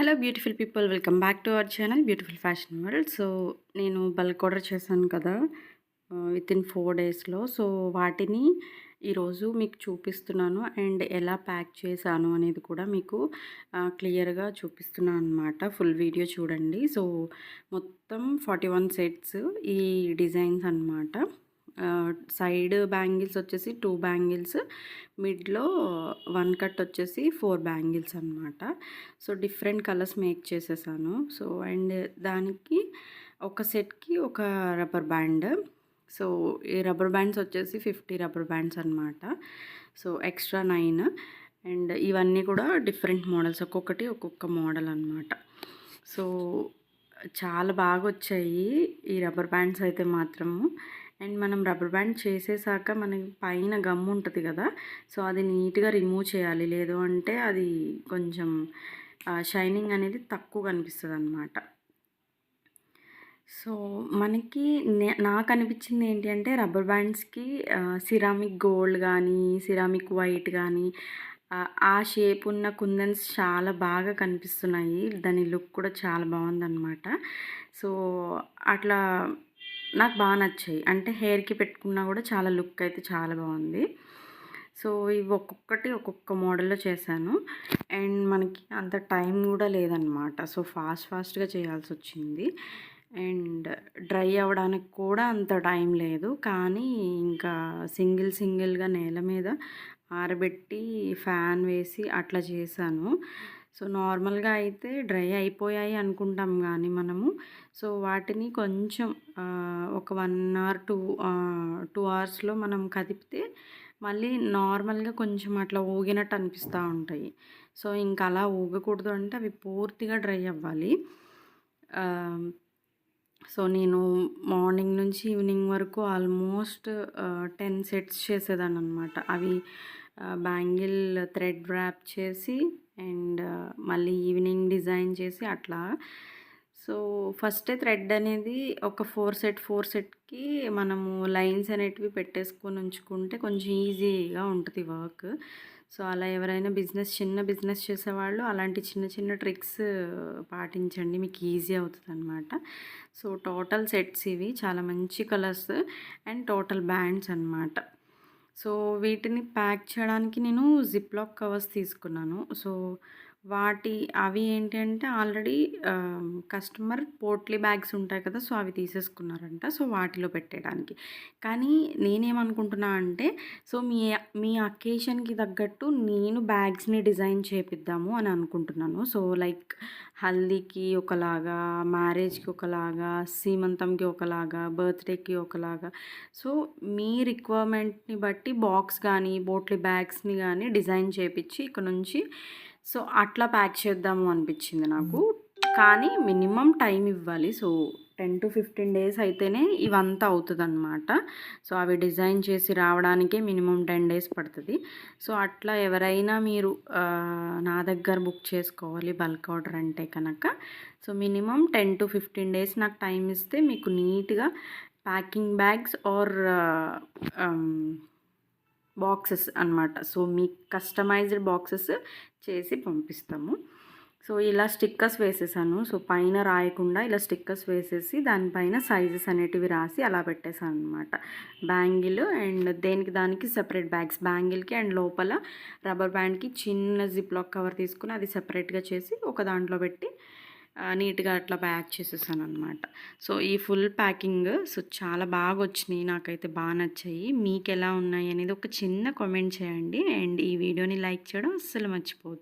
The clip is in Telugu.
Hello beautiful people welcome back to our channel beautiful fashion world so నేను బల్క్ ఆర్డర్ చేశాను కదా విత్ ఇన్ ఫోర్ డేస్లో సో వాటిని ఈరోజు మీకు చూపిస్తున్నాను అండ్ ఎలా ప్యాక్ చేశాను అనేది కూడా మీకు క్లియర్గా చూపిస్తున్నాను అనమాట ఫుల్ వీడియో చూడండి. సో మొత్తం ఫార్టీ వన్ సెట్స్ ఈ డిజైన్స్ అనమాట సైడ్ బ్యాంగిల్స్ వచ్చేసి టూ బ్యాంగిల్స్ మిడ్లో వన్ కట్ వచ్చేసి ఫోర్ బ్యాంగిల్స్ అనమాట సో డిఫరెంట్ కలర్స్ మేక్ చేసేసాను. సో అండ్ దానికి ఒక సెట్కి ఒక రబ్బర్ బ్యాండ్. సో ఈ రబ్బర్ బ్యాండ్స్ వచ్చేసి ఫిఫ్టీ రబ్బర్ బ్యాండ్స్ అనమాట సో ఎక్స్ట్రా నైన్. అండ్ ఇవన్నీ కూడా డిఫరెంట్ మోడల్స్ ఒక్కొక్కటి ఒక్కొక్క మోడల్ అనమాట సో చాలా బాగా వచ్చాయి ఈ రబ్బర్ బ్యాండ్స్ అయితే మాత్రము. అండ్ మనం రబ్బర్ బ్యాండ్ చేసేసాక మనకి పైన గమ్ ఉంటుంది కదా సో అది నీట్గా రిమూవ్ చేయాలి. లేదు అంటే అది కొంచెం షైనింగ్ అనేది తక్కువ కనిపిస్తుంది అనమాట సో మనకి నాకు అనిపించింది ఏంటి అంటే రబ్బర్ బ్యాండ్స్కి సిరామిక్ గోల్డ్ కానీ సిరామిక్ వైట్ కానీ ఆ షేప్ ఉన్న కుందన్స్ చాలా బాగా కనిపిస్తున్నాయి. దాని లుక్ కూడా చాలా బాగుందన్నమాట. సో అట్లా నాకు బాగా నచ్చాయి. అంటే హెయిర్కి పెట్టుకున్నా కూడా చాలా లుక్ అయితే చాలా బాగుంది. సో ఇవి ఒక్కొక్కటి ఒక్కొక్క మోడల్లో చేశాను. అండ్ మనకి అంత టైం కూడా లేదనమాట సో ఫాస్ట్ ఫాస్ట్గా చేయాల్సి వచ్చింది. అండ్ డ్రై అవ్వడానికి కూడా అంత టైం లేదు. కానీ ఇంకా సింగిల్ సింగిల్గా నేల మీద ఆరబెట్టి ఫ్యాన్ వేసి అట్లా చేశాను. సో నార్మల్గా అయితే డ్రై అయిపోయాయి అనుకుంటాం కానీ మనము. సో వాటిని కొంచెం ఒక వన్ అవర్ టూ టూ అవర్స్లో మనం కదిపితే మళ్ళీ నార్మల్గా కొంచెం అట్లా ఊగినట్టు అనిపిస్తూ ఉంటాయి. సో ఇంకా అలా ఊగకూడదు అంటే అవి పూర్తిగా డ్రై అవ్వాలి. సో నేను మార్నింగ్ నుంచి ఈవినింగ్ వరకు ఆల్మోస్ట్ టెన్ సెట్స్ చేసేదాన్ని అనమాట అవి బ్యాంగిల్ థ్రెడ్ ర్యాప్ చేసి అండ్ మళ్ళీ ఈవినింగ్ డిజైన్ చేసి అట్లా. సో ఫస్టే థ్రెడ్ అనేది ఒక ఫోర్ సెట్ ఫోర్ సెట్కి మనము లైన్స్ అనేటివి పెట్టేసుకొని ఉంచుకుంటే కొంచెం ఈజీగా ఉంటుంది వర్క్. సో అలా ఎవరైనా బిజినెస్ చిన్న బిజినెస్ చేసేవాళ్ళు అలాంటి చిన్న చిన్న ట్రిక్స్ పాటించండి మీకు ఈజీ అవుతుంది అనమాట సో టోటల్ సెట్స్ ఇవి చాలా మంచి కలర్స్ అండ్ టోటల్ బ్యాండ్స్ అనమాట సో వీటిని ప్యాక్ చేయడానికి నేను జిప్లాక్ కవర్స్ తీసుకున్నాను. సో వాటి అవి ఏంటి అంటే ఆల్రెడీ కస్టమర్ పోట్లీ బ్యాగ్స్ ఉంటాయి కదా సో అవి తీసేసుకున్నారంట. సో వాటిలో పెట్టేయడానికి. కానీ నేనేమనుకుంటున్నా అంటే సో మీ మీ అకేషన్కి తగ్గట్టు నేను బ్యాగ్స్ని డిజైన్ చేపిద్దాము అని అనుకుంటున్నాను. సో లైక్ హల్దీకి ఒకలాగా మ్యారేజ్కి ఒకలాగా సీమంతంకి ఒకలాగా బర్త్డేకి ఒకలాగా. సో మీ రిక్వైర్మెంట్ని బట్టి బాక్స్ కానీ బోట్లీ బ్యాగ్స్ని కానీ డిజైన్ చేపించి ఇక్కడ నుంచి సో అట్లా ప్యాక్ చేద్దాము అనిపించింది నాకు. కానీ మినిమం టైం ఇవ్వాలి. So ten to fifteen days అయితేనే ఇవంతా అవుతుంది అనమాట సో అవి డిజైన్ చేసి రావడానికే మినిమం టెన్ డేస్ పడుతుంది. సో అట్లా ఎవరైనా మీరు నా దగ్గర బుక్ చేసుకోవాలి బల్క్ ఆర్డర్ అంటే కనుక. So minimum ten to fifteen days నాకు టైం ఇస్తే మీకు నీట్గా ప్యాకింగ్ బ్యాగ్స్ ఆర్ బాక్సెస్ అనమాట సో మీ కస్టమైజ్డ్ బాక్సెస్ చేసి పంపిస్తాము. సో ఇలా స్టిక్కర్స్ వేసేసాను. సో పైన రాయకుండా ఇలా స్టిక్కర్స్ వేసేసి దానిపైన సైజెస్ అనేటివి రాసి అలా పెట్టేశాను అనమాట బ్యాంగిల్ అండ్ దేనికి దానికి సెపరేట్ బ్యాగ్స్. బ్యాంగిల్కి అండ్ లోపల రబ్బర్ బ్యాండ్కి చిన్న జిప్లాక్ కవర్ తీసుకుని అది సెపరేట్గా చేసి ఒక దాంట్లో పెట్టి నీట్గా అట్లా ప్యాక్ చేసేసాను అనమాట సో ఈ ఫుల్ ప్యాకింగ్ సో చాలా బాగా వచ్చినాయి నాకైతే బాగా నచ్చాయి. మీకు ఎలా ఉన్నాయి అనేది ఒక చిన్న కామెంట్ చేయండి. అండ్ ఈ వీడియోని లైక్ చేయడం అస్సలు మర్చిపోదు